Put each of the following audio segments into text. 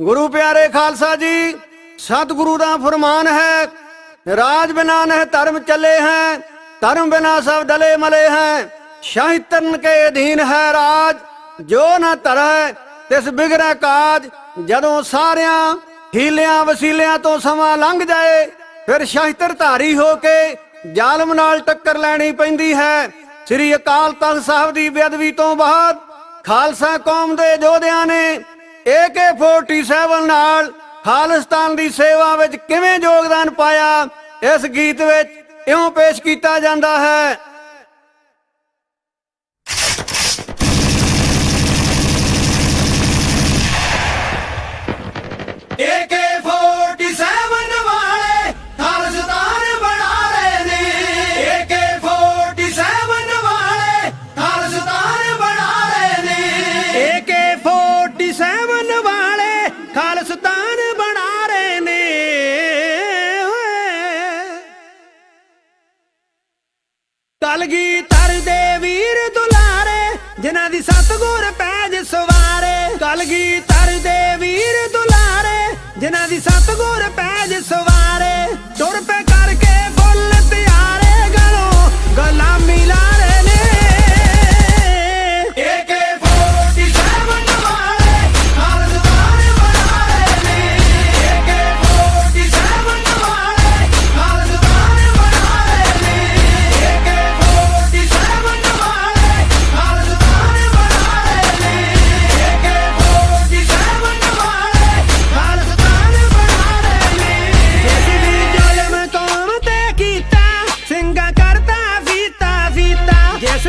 ਗੁਰੂ ਪਿਆਰੇ ਖਾਲਸਾ ਜੀ, ਸਤਿਗੁਰੂ ਦਾ ਫਰਮਾਨ ਹੈ, ਰਾਜ ਬਿਨਾ ਨਹਿ ਧਰਮ ਚੱਲੇ ਹੈ, ਧਰਮ ਬਿਨਾ ਸਭ ਡਲੇ ਮਲੇ ਹੈ, ਸ਼ਾਹਿਤਨ ਕੇ ਅਧੀਨ ਹੈ ਰਾਜ, ਜੋ ਨਾ ਧਰੈ ਤਿਸ ਬਿਗੜੈ ਕਾਜ, ਜਦੋਂ ਸਾਰਿਆਂ ਹੀਲਿਆਂ ਵਸੀਲਿਆਂ ਤੋਂ ਸਮਾਂ ਲੰਘ ਜਾਏ, ਫਿਰ ਸ਼ਾਹਿਤਰ ਧਾਰੀ ਹੋ ਕੇ ਜ਼ਾਲਮ ਨਾਲ ਟੱਕਰ ਲੈਣੀ ਪੈਂਦੀ ਹੈ। ਸ੍ਰੀ ਅਕਾਲ ਤਖਤ ਸਾਹਿਬ ਦੀ ਬੇਅਦਬੀ ਤੋਂ ਬਾਅਦ ਖਾਲਸਾ ਕੌਮ ਦੇ ਯੋਧਿਆਂ ਨੇ AK47 ਨਾਲ ਖਾਲਿਸਤਾਨ ਦੀ ਸੇਵਾ ਵਿੱਚ ਕਿਵੇਂ ਯੋਗਦਾਨ ਪਾਇਆ? ਇਸ ਗੀਤ ਵਿੱਚ ਇਉਂ ਪੇਸ਼ ਕੀਤਾ ਜਾਂਦਾ ਹੈ ਦੀ ਸਤਗੁਰ ਪੈਜ ਸਵਾਰੇ ਕਲਗੀ ਤਰ ਦੇ ਵੀਰ ਦੁਲਾਰੇ, ਜਿਨ੍ਹਾਂ ਦੀ ਸਤਗੁਰ ਪੈਜ ਸਵਾਰੇ, ਤੁਰ ਪੈ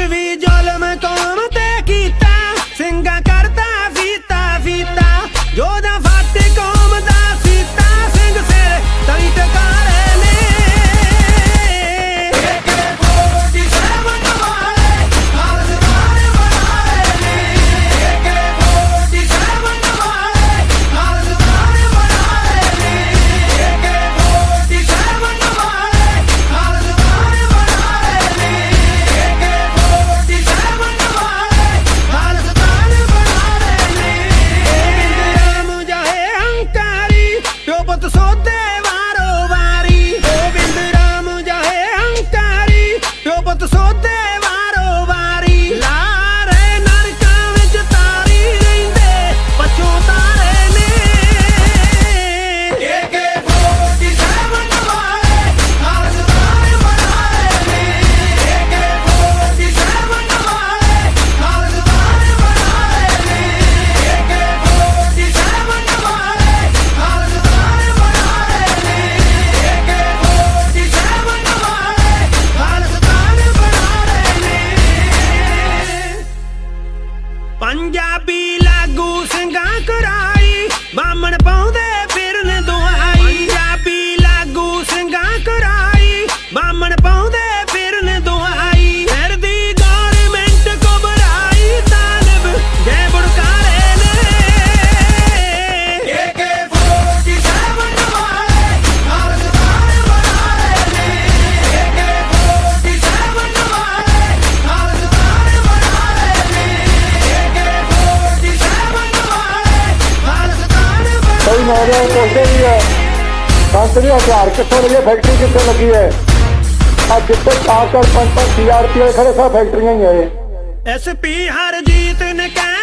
ਵੀ ਜ਼ੁਲਮ ਕੌਮ ਬਣਾ ਕਈ ਪੁੱਛਦੇ ਵੀ ਹੈ ਸੰਤਰੀ ਹਥਿਆਰ ਕਿੱਥੋਂ ਲਈ ਫੈਕਟਰੀ ਕਿੱਥੇ ਲੱਗੀ ਹੈ। ਆ ਜਿੱਥੇ ਚਾਰ ਚਾਰ ਪੰਜ ਪੰਜ ਸੀਆਰਪੀ ਵਾਲੇ ਖੜੇ ਸਭ ਫੈਕਟਰੀਆਂ ਹੀ ਹੈ ਐਸਪੀ ਹਰਜੀਤ ਨੇ ਕਹਿਰ